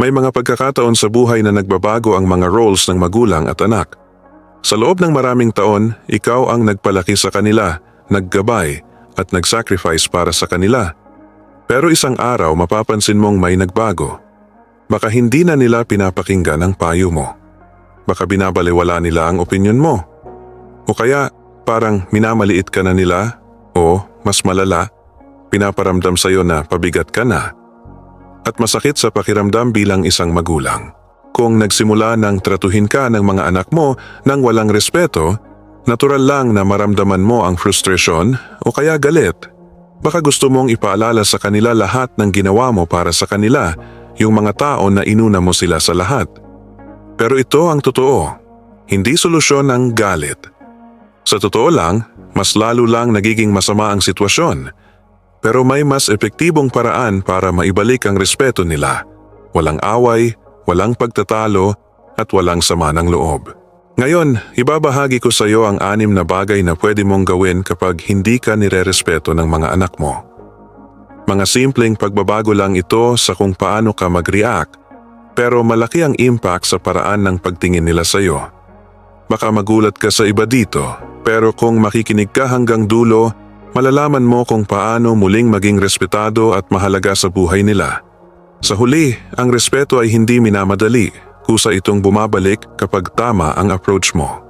May mga pagkakataon sa buhay na nagbabago ang mga roles ng magulang at anak. Sa loob ng maraming taon, ikaw ang nagpalaki sa kanila, naggabay, at nagsacrifice para sa kanila. Pero isang araw mapapansin mong may nagbago. Baka hindi na nila pinapakinggan ang payo mo. Baka binabaliwala nila ang opinyon mo. O kaya parang minamaliit ka na nila o mas malala, pinaparamdam sa'yo na pabigat ka na. At masakit sa pakiramdam bilang isang magulang. Kung nagsimula ng tratuhin ka ng mga anak mo ng walang respeto, natural lang na maramdaman mo ang frustration o kaya galit. Baka gusto mong ipaalala sa kanila lahat ng ginawa mo para sa kanila, yung mga tao na inuna mo sila sa lahat. Pero ito ang totoo, hindi solusyon ang galit. Sa totoo lang, mas lalo lang nagiging masama ang sitwasyon. Pero may mas epektibong paraan para maibalik ang respeto nila. Walang away, walang pagtatalo, at walang sama ng loob. Ngayon, ibabahagi ko sa iyo ang anim na bagay na pwede mong gawin kapag hindi ka nirerespeto ng mga anak mo. Mga simpleng pagbabago lang ito sa kung paano ka mag-react, pero malaki ang impact sa paraan ng pagtingin nila sa iyo. Baka magulat ka sa iba dito, pero kung makikinig ka hanggang dulo, malalaman mo kung paano muling maging respetado at mahalaga sa buhay nila. Sa huli, ang respeto ay hindi minamadali, kusa itong bumabalik kapag tama ang approach mo.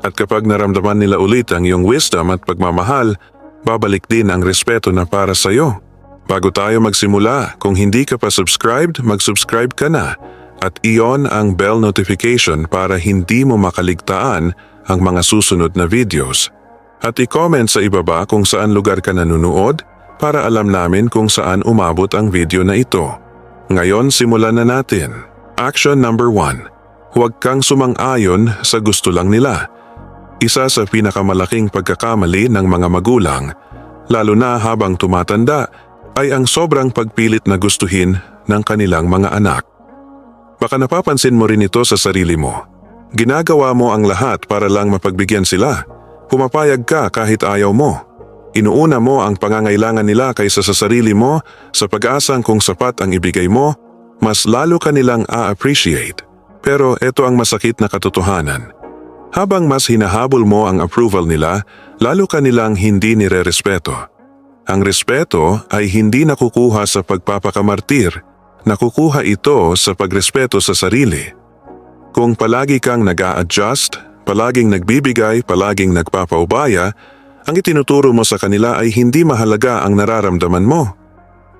At kapag naramdaman nila ulit ang iyong wisdom at pagmamahal, babalik din ang respeto na para sa iyo. Bago tayo magsimula, kung hindi ka pa subscribed, mag-subscribe ka na at iyon ang bell notification para hindi mo makaligtaan ang mga susunod na videos. At i-comment sa ibaba kung saan lugar ka nanonood para alam namin kung saan umabot ang video na ito. Ngayon simulan na natin. Action number 1. Huwag kang sumang-ayon sa gusto lang nila. Isa sa pinakamalaking pagkakamali ng mga magulang, lalo na habang tumatanda, ay ang sobrang pagpilit na gustuhin ng kanilang mga anak. Baka napapansin mo rin ito sa sarili mo. Ginagawa mo ang lahat para lang mapagbigyan sila. Pumapayag ka kahit ayaw mo. Inuuna mo ang pangangailangan nila kaysa sa sarili mo sa pag-asang kung sapat ang ibigay mo, mas lalo ka nilang a-appreciate. Pero ito ang masakit na katotohanan. Habang mas hinahabol mo ang approval nila, lalo ka nilang hindi nire-respeto. Ang respeto ay hindi nakukuha sa pagpapakamartir, nakukuha ito sa pagrespeto sa sarili. Kung palagi kang nag adjust palaging nagbibigay, palaging nagpapaubaya, ang itinuturo mo sa kanila ay hindi mahalaga ang nararamdaman mo.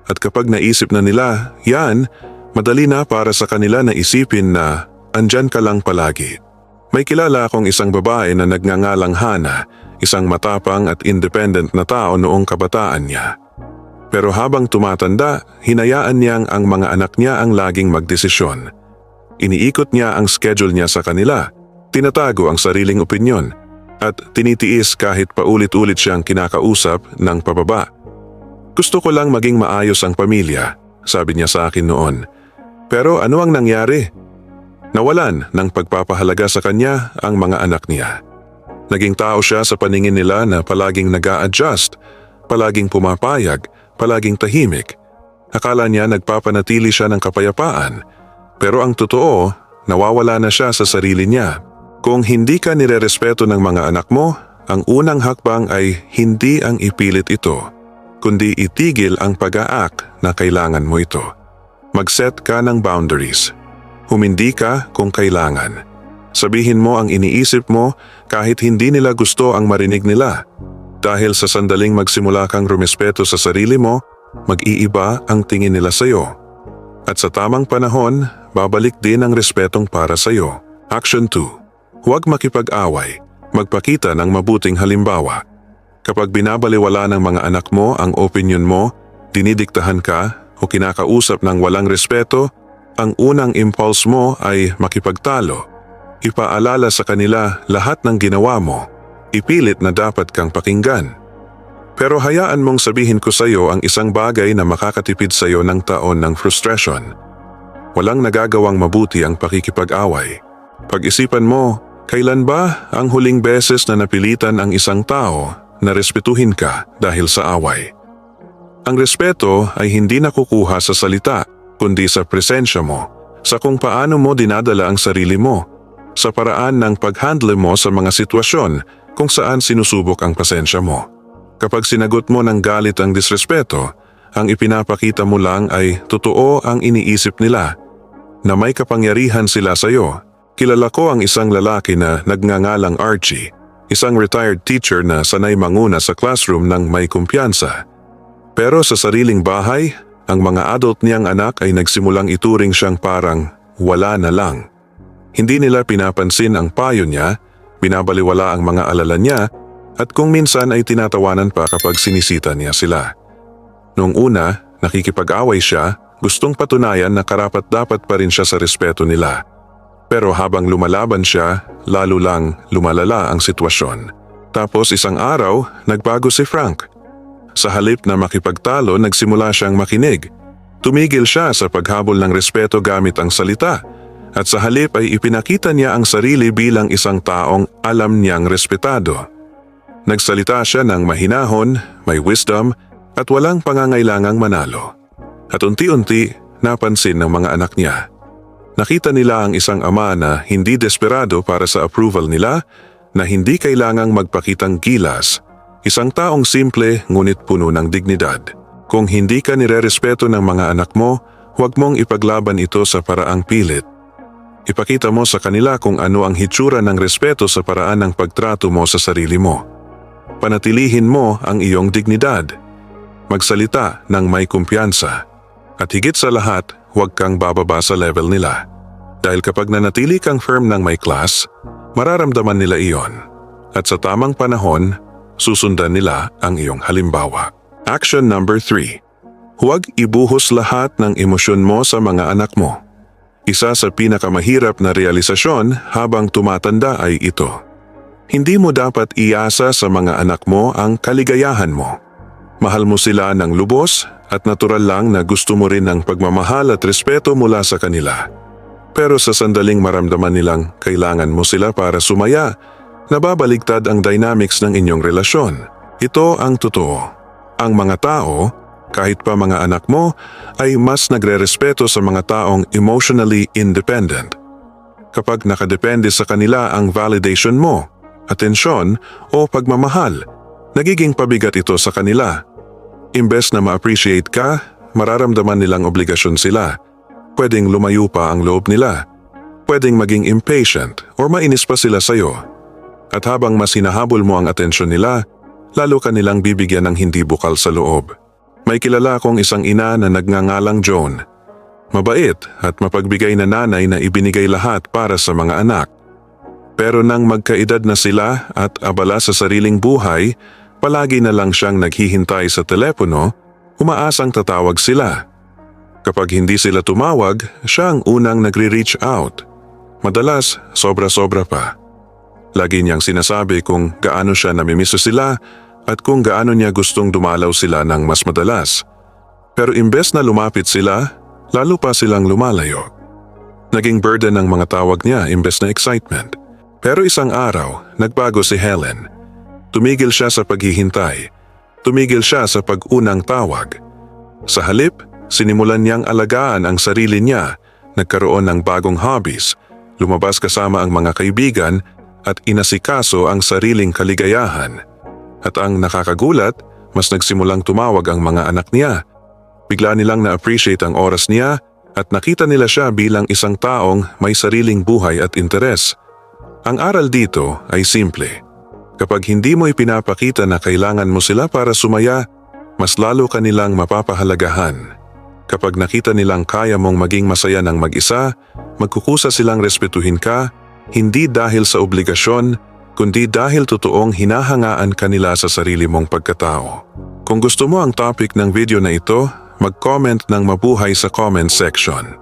At kapag naisip na nila, yan, madali na para sa kanila na isipin na andyan ka lang palagi. May kilala akong isang babae na nagngangalang Hana, isang matapang at independent na tao noong kabataan niya. Pero habang tumatanda, hinayaan niyang ang mga anak niya ang laging magdesisyon. Iniikot niya ang schedule niya sa kanila, tinatago ang sariling opinyon, at tinitiis kahit paulit-ulit siyang kinakausap ng pababa. Gusto ko lang maging maayos ang pamilya, sabi niya sa akin noon. Pero ano ang nangyari? Nawalan ng pagpapahalaga sa kanya ang mga anak niya. Naging tao siya sa paningin nila na palaging nag adjust palaging pumapayag, palaging tahimik. Akala niya nagpapanatili siya ng kapayapaan. Pero ang totoo, nawawala na siya sa sarili niya. Kung hindi ka nirerespeto ng mga anak mo, ang unang hakbang ay hindi ang ipilit ito, kundi itigil ang pag-aak na kailangan mo ito. Mag-set ka ng boundaries. Humindi ka kung kailangan. Sabihin mo ang iniisip mo kahit hindi nila gusto ang marinig nila. Dahil sa sandaling magsimula kang rumespeto sa sarili mo, mag-iiba ang tingin nila sa iyo. At sa tamang panahon, babalik din ang respetong para sa iyo. Action 2. Huwag makipag-away. Magpakita ng mabuting halimbawa. Kapag binabaliwala ng mga anak mo ang opinion mo, dinidiktahan ka o kinakausap ng walang respeto, ang unang impulse mo ay makipagtalo. Ipaalala sa kanila lahat ng ginawa mo. Ipilit na dapat kang pakinggan. Pero hayaan mong sabihin ko sa iyo ang isang bagay na makakatipid sa iyo ng taon ng frustration. Walang nagagawang mabuti ang pakikipag-away. Pag-isipan mo, kailan ba ang huling beses na napilitan ang isang tao na respetuhin ka dahil sa away? Ang respeto ay hindi nakukuha sa salita, kundi sa presensya mo, sa kung paano mo dinadala ang sarili mo, sa paraan ng paghandle mo sa mga sitwasyon kung saan sinusubok ang pasensya mo. Kapag sinagot mo ng galit ang disrespeto, ang ipinapakita mo lang ay totoo ang iniisip nila, na may kapangyarihan sila sa iyo. Kilala ko ang isang lalaki na nagngangalang Archie, isang retired teacher na sanay manguna sa classroom ng may kumpiyansa. Pero sa sariling bahay, ang mga adult niyang anak ay nagsimulang ituring siyang parang wala na lang. Hindi nila pinapansin ang payo niya, binabaliwala ang mga alala niya, at kung minsan ay tinatawanan pa kapag sinisita niya sila. Noong una, nakikipag-away siya, gustong patunayan na karapat dapat pa rin siya sa respeto nila. Pero habang lumalaban siya, lalo lang lumalala ang sitwasyon. Tapos isang araw, nagbago si Frank. Sa halip na makipagtalo, nagsimula siyang makinig. Tumigil siya sa paghabol ng respeto gamit ang salita. At sa halip ay ipinakita niya ang sarili bilang isang taong alam niyang respetado. Nagsalita siya ng mahinahon, may wisdom, at walang pangangailangang manalo. At unti-unti, napansin ng mga anak niya. Nakita nila ang isang ama na hindi desperado para sa approval nila, na hindi kailangang magpakitang gilas, isang taong simple ngunit puno ng dignidad. Kung hindi ka nirerespeto ng mga anak mo, huwag mong ipaglaban ito sa paraang pilit. Ipakita mo sa kanila kung ano ang hitsura ng respeto sa paraan ng pagtrato mo sa sarili mo. Panatilihin mo ang iyong dignidad. Magsalita ng may kumpiyansa. At higit sa lahat, huwag kang bababa sa level nila. Dahil kapag nanatili kang firm ng may class, mararamdaman nila iyon. At sa tamang panahon, susundan nila ang iyong halimbawa. Action number 3. Huwag ibuhos lahat ng emosyon mo sa mga anak mo. Isa sa pinakamahirap na realisasyon habang tumatanda ay ito. Hindi mo dapat iasa sa mga anak mo ang kaligayahan mo. Mahal mo sila ng lubos at natural lang na gusto mo rin ng pagmamahal at respeto mula sa kanila. Pero sa sandaling maramdaman nilang kailangan mo sila para sumaya, nababaligtad ang dynamics ng inyong relasyon. Ito ang totoo. Ang mga tao, kahit pa mga anak mo, ay mas nagre-respeto sa mga taong emotionally independent. Kapag nakadepende sa kanila ang validation mo, atensyon o pagmamahal, nagiging pabigat ito sa kanila. Imbes na ma-appreciate ka, mararamdaman nilang obligasyon sila. Pwedeng lumayo pa ang loob nila. Pwedeng maging impatient or mainis pa sila sa'yo. At habang mas hinahabol mo ang atensyon nila, lalo ka nilang bibigyan ng hindi bukal sa loob. May kilala akong isang ina na nagngangalang Joan. Mabait at mapagbigay na nanay na ibinigay lahat para sa mga anak. Pero nang magkaedad na sila at abala sa sariling buhay, palagi na lang siyang naghihintay sa telepono, umaasang tatawag sila. Kapag hindi sila tumawag, siya ang unang nagre-reach out. Madalas, sobra-sobra pa. Lagi niyang sinasabi kung gaano siya namimiso sila at kung gaano niya gustong dumalaw sila ng mas madalas. Pero imbes na lumapit sila, lalo pa silang lumalayo. Naging burden ng mga tawag niya imbes na excitement. Pero isang araw, nagbago si Helen. Tumigil siya sa paghihintay. Tumigil siya sa pag-unang tawag. Sa halip, sinimulan niyang alagaan ang sarili niya, nagkaroon ng bagong hobbies, lumabas kasama ang mga kaibigan at inasikaso ang sariling kaligayahan. At ang nakakagulat, mas nagsimulang tumawag ang mga anak niya. Bigla nilang na-appreciate ang oras niya at nakita nila siya bilang isang taong may sariling buhay at interes. Ang aral dito ay simple. Kapag hindi mo ipinapakita na kailangan mo sila para sumaya, mas lalo ka nilang mapapahalagahan. Kapag nakita nilang kaya mong maging masaya ng mag-isa, magkukusa silang respetuhin ka, hindi dahil sa obligasyon, kundi dahil totoong hinahangaan kanila sa sarili mong pagkatao. Kung gusto mo ang topic ng video na ito, mag-comment ng mabuhay sa comment section.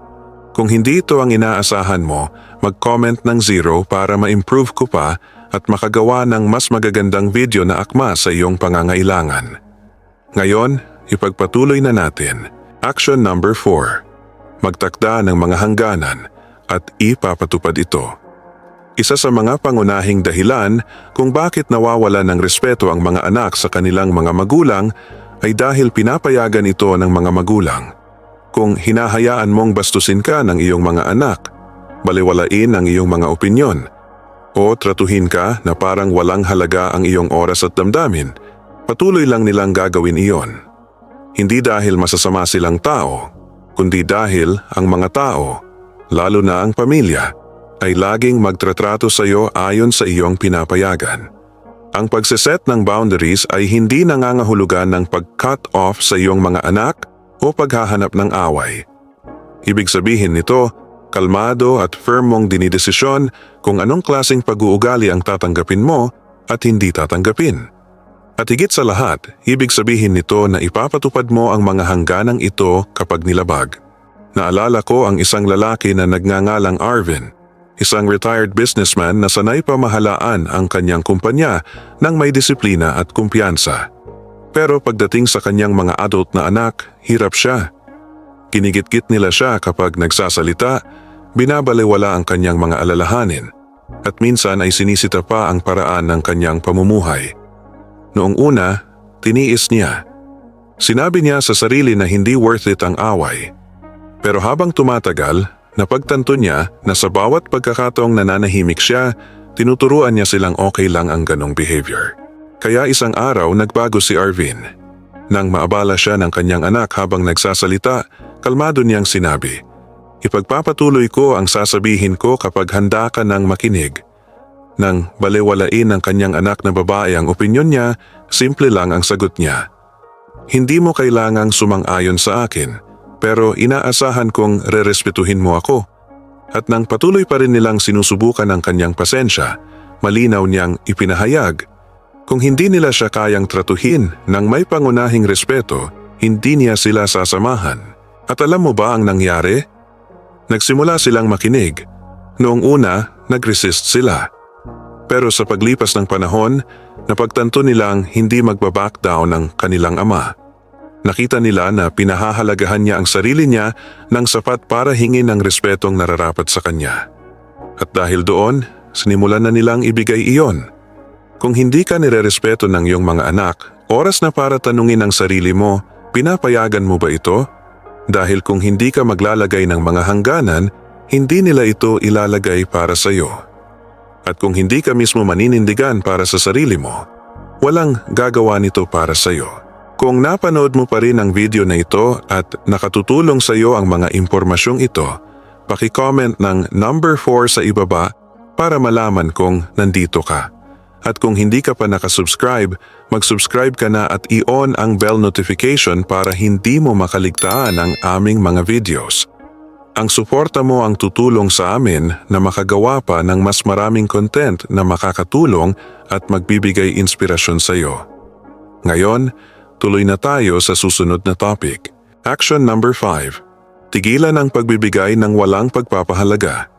Kung hindi ito ang inaasahan mo, mag-comment ng zero para ma-improve ko pa at makagawa ng mas magagandang video na akma sa iyong pangangailangan. Ngayon, ipagpatuloy na natin. Action number 4. Magtakda ng mga hangganan at ipapatupad ito. Isa sa mga pangunahing dahilan kung bakit nawawala ng respeto ang mga anak sa kanilang mga magulang ay dahil pinapayagan ito ng mga magulang. Kung hinahayaan mong bastusin ka ng iyong mga anak, baliwalain ang iyong mga opinyon, o tratuhin ka na parang walang halaga ang iyong oras at damdamin, patuloy lang nilang gagawin iyon. Hindi dahil masasama silang tao, kundi dahil ang mga tao, lalo na ang pamilya, ay laging magtratrato sa iyo ayon sa iyong pinapayagan. Ang pagseset ng boundaries ay hindi nangangahulugan ng pag-cut off sa iyong mga anak o paghahanap ng away. Ibig sabihin nito, kalmado at firm mong dinidesisyon kung anong klaseng pag-uugali ang tatanggapin mo at hindi tatanggapin. At higit sa lahat, ibig sabihin nito na ipapatupad mo ang mga hangganang ito kapag nilabag. Naalala ko ang isang lalaki na nagngangalang Arvin, isang retired businessman na sanay pamahalaan ang kanyang kumpanya ng may disiplina at kumpiyansa. Pero pagdating sa kanyang mga adult na anak, hirap siya. Kinigit-git nila siya kapag nagsasalita, binabaliwala ang kanyang mga alalahanin, at minsan ay sinisita pa ang paraan ng kanyang pamumuhay. Noong una, tiniis niya. Sinabi niya sa sarili na hindi worth it ang away. Pero habang tumatagal, napagtanto niya na sa bawat pagkakataong nananahimik siya, tinuturuan niya silang okay lang ang ganong behavior. Kaya isang araw nagbago si Arvin. Nang maabala siya ng kanyang anak habang nagsasalita, kalmado niyang sinabi, Ipagpapatuloy ko ang sasabihin ko kapag handa ka ng makinig. Nang balewalain ng kanyang anak na babae ang opinyon niya, simple lang ang sagot niya. Hindi mo kailangang sumang-ayon sa akin, pero inaasahan kong rerespetuhin mo ako. At nang patuloy pa rin nilang sinusubukan ang kanyang pasensya, malinaw niyang ipinahayag. Kung hindi nila siya kayang tratuhin ng may pangunahing respeto, hindi niya sila sasamahan. At alam mo ba ang nangyari? Nagsimula silang makinig. Noong una, nag-resist sila. Pero sa paglipas ng panahon, napagtanto nilang hindi magbaback down ang kanilang ama. Nakita nila na pinahahalagahan niya ang sarili niya ng sapat para hingin ng respetong nararapat sa kanya. At dahil doon, sinimulan na nilang ibigay iyon. Kung hindi ka nirerespeto ng iyong mga anak, oras na para tanungin ang sarili mo, pinapayagan mo ba ito? Dahil kung hindi ka maglalagay ng mga hangganan, hindi nila ito ilalagay para sa iyo. At kung hindi ka mismo maninindigan para sa sarili mo, walang gagawa nito para sa iyo. Kung napanood mo pa rin ang video na ito at nakatutulong sa iyo ang mga impormasyong ito, paki-comment ng number 4 sa ibaba para malaman kung nandito ka. At kung hindi ka pa nakasubscribe, mag-subscribe ka na at i-on ang bell notification para hindi mo makaligtaan ang aming mga videos. Ang suporta mo ang tutulong sa amin na makagawa pa ng mas maraming content na makakatulong at magbibigay inspirasyon sa iyo. Ngayon, tuloy na tayo sa susunod na topic. Action number 5. Tigilan ang pagbibigay ng walang pagpapahalaga.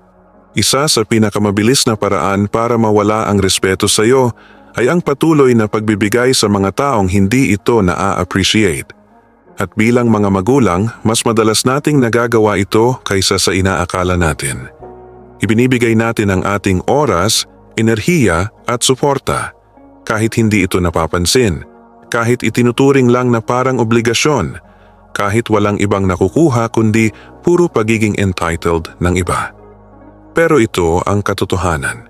Isa sa pinakamabilis na paraan para mawala ang respeto sa iyo ay ang patuloy na pagbibigay sa mga taong hindi ito na-appreciate. At bilang mga magulang, mas madalas nating nagagawa ito kaysa sa inaakala natin. Ibinibigay natin ang ating oras, enerhiya at suporta. Kahit hindi ito napapansin, kahit itinuturing lang na parang obligasyon, kahit walang ibang nakukuha kundi puro pagiging entitled ng iba. Pero ito ang katotohanan.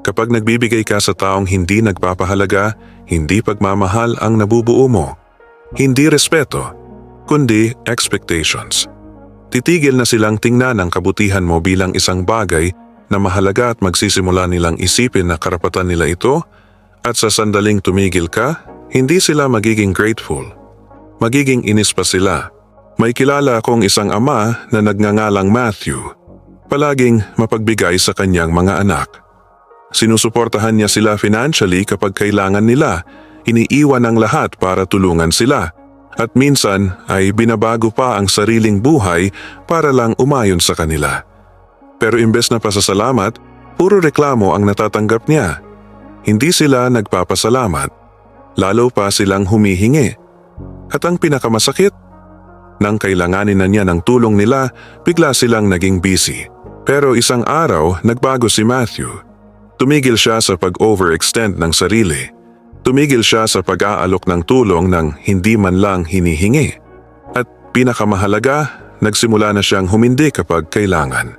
Kapag nagbibigay ka sa taong hindi nagpapahalaga, hindi pagmamahal ang nabubuo mo. Hindi respeto, kundi expectations. Titigil na silang tingnan ang kabutihan mo bilang isang bagay na mahalaga at magsisimula nilang isipin na karapatan nila ito at sa sandaling tumigil ka, hindi sila magiging grateful. Magiging inis pa sila. May kilala akong isang ama na nagngangalang Matthew. Palaging mapagbigay sa kanyang mga anak. Sinusuportahan niya sila financially kapag kailangan nila, iniiwan ang lahat para tulungan sila at minsan ay binabago pa ang sariling buhay para lang umayon sa kanila. Pero imbes na pasasalamat, puro reklamo ang natatanggap niya. Hindi sila nagpapasalamat, lalo pa silang humihingi. At ang pinakamasakit, nang kailanganin na niya ng tulong nila, bigla silang naging busy. Pero isang araw, nagbago si Matthew. Tumigil siya sa pag-overextend ng sarili Tumigil siya sa pag-aalok ng tulong ng hindi man lang hinihingi. At pinakamahalaga, nagsimula na siyang humindi kapag kailangan.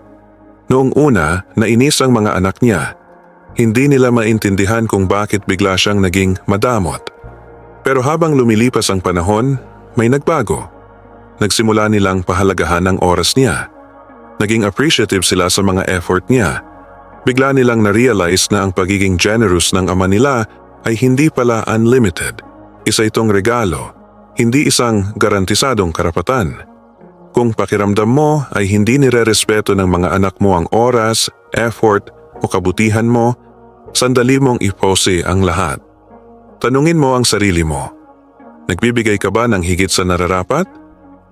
Noong una, nainis ang mga anak niya. Hindi nila maintindihan kung bakit bigla siyang naging madamot. Pero habang lumilipas ang panahon, may nagbago. Nagsimula nilang pahalagahan ang oras niya. Naging appreciative sila sa mga effort niya. Bigla nilang na-realize na ang pagiging generous ng ama nila ay hindi pala unlimited. Isa itong regalo, hindi isang garantisadong karapatan. Kung pakiramdam mo ay hindi nire-respeto ng mga anak mo ang oras, effort o kabutihan mo, sandali mong ipose ang lahat. Tanungin mo ang sarili mo. Nagbibigay ka ba ng higit sa nararapat?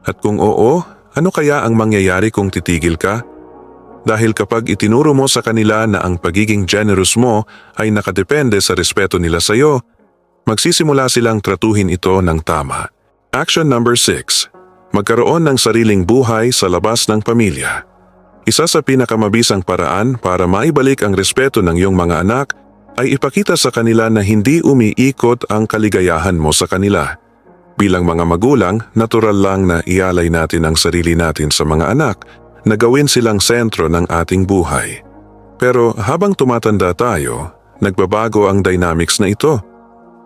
At kung oo, ano kaya ang mangyayari kung titigil ka? Dahil kapag itinuro mo sa kanila na ang pagiging generous mo ay nakadepende sa respeto nila sa iyo, magsisimula silang tratuhin ito ng tama. Action number 6. Magkaroon ng sariling buhay sa labas ng pamilya. Isa sa pinakamabisang paraan para maibalik ang respeto ng iyong mga anak ay ipakita sa kanila na hindi umiikot ang kaligayahan mo sa kanila. Bilang mga magulang, natural lang na ialay natin ang sarili natin sa mga anak na gawin silang sentro ng ating buhay. Pero habang tumatanda tayo, nagbabago ang dynamics na ito.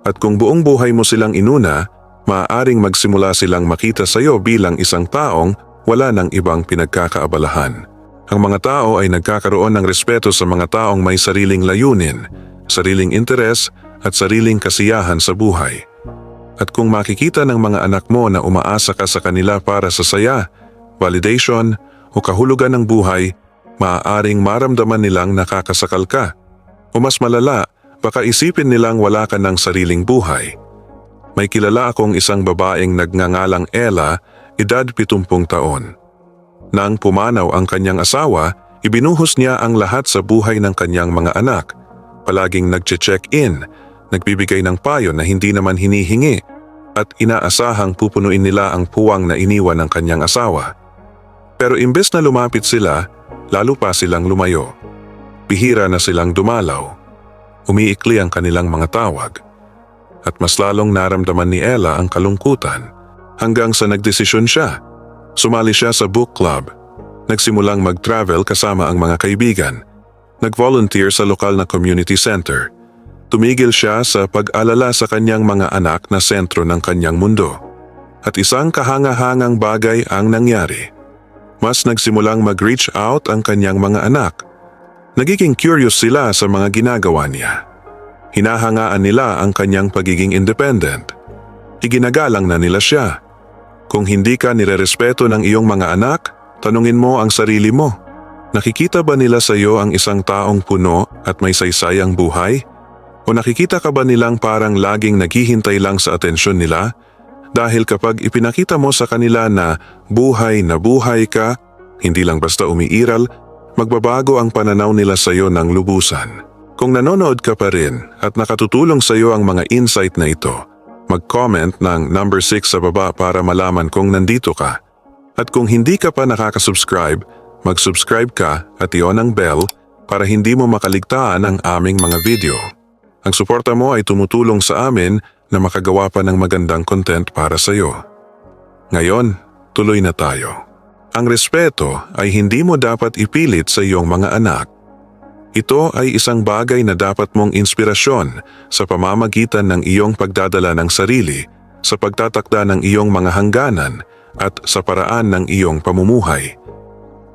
At kung buong buhay mo silang inuna, maaaring magsimula silang makita sa iyo bilang isang taong wala ng ibang pinagkakaabalahan. Ang mga tao ay nagkakaroon ng respeto sa mga taong may sariling layunin, sariling interes at sariling kasiyahan sa buhay. At kung makikita ng mga anak mo na umaasa ka sa kanila para sa saya, validation o kahulugan ng buhay, maaaring maramdaman nilang nakakasakal ka. O mas malala, baka isipin nilang wala ka ng sariling buhay. May kilala akong isang babaeng nagngangalang Ella, edad 70 taon. Nang pumanaw ang kanyang asawa, ibinuhos niya ang lahat sa buhay ng kanyang mga anak. Palaging nagche-check-in, nagbibigay ng payo na hindi naman hinihingi, at inaasahang pupunuin nila ang puwang na iniwan ng kanyang asawa. Pero imbes na lumapit sila, lalo pa silang lumayo. Bihira na silang dumalaw. Umiikli ang kanilang mga tawag. At mas lalong naramdaman ni Ella ang kalungkutan hanggang sa nagdesisyon siya. Sumali siya sa book club. Nagsimulang mag-travel kasama ang mga kaibigan. Nag-volunteer sa lokal na community center. Tumigil siya sa pag-alala sa kanyang mga anak na sentro ng kanyang mundo. At isang kahanga-hangang bagay ang nangyari mas nagsimulang mag-reach out ang kanyang mga anak. Nagiging curious sila sa mga ginagawa niya. Hinahangaan nila ang kanyang pagiging independent. Iginagalang na nila siya. Kung hindi ka nirerespeto ng iyong mga anak, tanungin mo ang sarili mo. Nakikita ba nila sa iyo ang isang taong puno at may saysayang buhay? O nakikita ka ba nilang parang laging naghihintay lang sa atensyon nila dahil kapag ipinakita mo sa kanila na buhay na buhay ka, hindi lang basta umiiral, magbabago ang pananaw nila sa iyo ng lubusan. Kung nanonood ka pa rin at nakatutulong sa iyo ang mga insight na ito, mag-comment ng number 6 sa baba para malaman kung nandito ka. At kung hindi ka pa nakakasubscribe, mag-subscribe ka at iyon ang bell para hindi mo makaligtaan ang aming mga video. Ang suporta mo ay tumutulong sa amin na makagawa pa ng magandang content para sa iyo. Ngayon, tuloy na tayo. Ang respeto ay hindi mo dapat ipilit sa iyong mga anak. Ito ay isang bagay na dapat mong inspirasyon sa pamamagitan ng iyong pagdadala ng sarili, sa pagtatakda ng iyong mga hangganan at sa paraan ng iyong pamumuhay.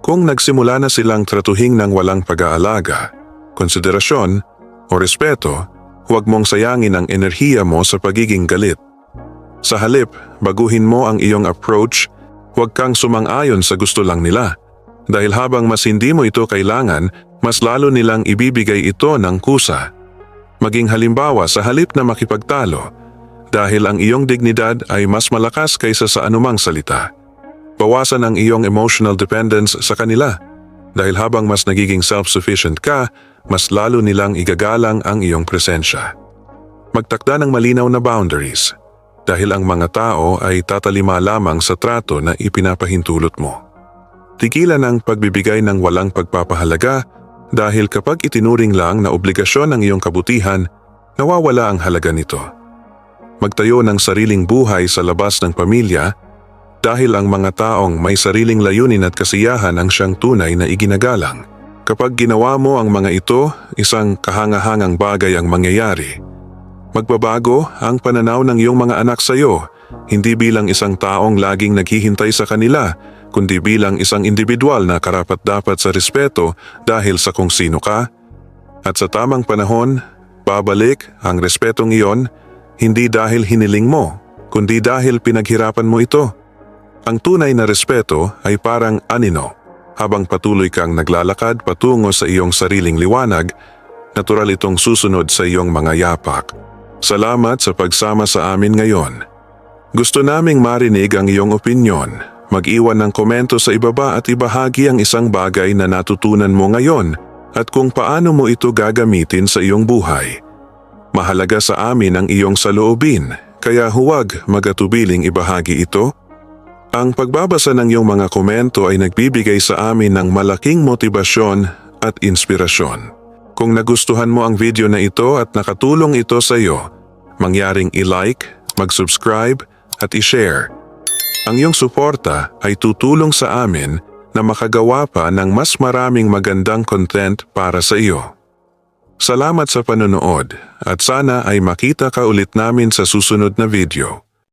Kung nagsimula na silang tratuhing ng walang pag-aalaga, konsiderasyon o respeto, huwag mong sayangin ang enerhiya mo sa pagiging galit. Sa halip, baguhin mo ang iyong approach, huwag kang sumang-ayon sa gusto lang nila. Dahil habang mas hindi mo ito kailangan, mas lalo nilang ibibigay ito ng kusa. Maging halimbawa sa halip na makipagtalo, dahil ang iyong dignidad ay mas malakas kaysa sa anumang salita. Bawasan ang iyong emotional dependence sa kanila dahil habang mas nagiging self-sufficient ka, mas lalo nilang igagalang ang iyong presensya. Magtakda ng malinaw na boundaries dahil ang mga tao ay tatalima lamang sa trato na ipinapahintulot mo. Tigilan ang pagbibigay ng walang pagpapahalaga dahil kapag itinuring lang na obligasyon ng iyong kabutihan, nawawala ang halaga nito. Magtayo ng sariling buhay sa labas ng pamilya dahil ang mga taong may sariling layunin at kasiyahan ang siyang tunay na iginagalang. Kapag ginawa mo ang mga ito, isang kahangahangang bagay ang mangyayari. Magbabago ang pananaw ng iyong mga anak sa iyo, hindi bilang isang taong laging naghihintay sa kanila, kundi bilang isang individual na karapat-dapat sa respeto dahil sa kung sino ka. At sa tamang panahon, babalik ang respetong iyon, hindi dahil hiniling mo, kundi dahil pinaghirapan mo ito. Ang tunay na respeto ay parang anino. Habang patuloy kang naglalakad patungo sa iyong sariling liwanag, natural itong susunod sa iyong mga yapak. Salamat sa pagsama sa amin ngayon. Gusto naming marinig ang iyong opinyon. Mag-iwan ng komento sa ibaba at ibahagi ang isang bagay na natutunan mo ngayon at kung paano mo ito gagamitin sa iyong buhay. Mahalaga sa amin ang iyong saloobin, kaya huwag magatubiling ibahagi ito. Ang pagbabasa ng iyong mga komento ay nagbibigay sa amin ng malaking motibasyon at inspirasyon. Kung nagustuhan mo ang video na ito at nakatulong ito sa iyo, mangyaring i-like, mag-subscribe at i-share. Ang iyong suporta ay tutulong sa amin na makagawa pa ng mas maraming magandang content para sa iyo. Salamat sa panonood at sana ay makita ka ulit namin sa susunod na video.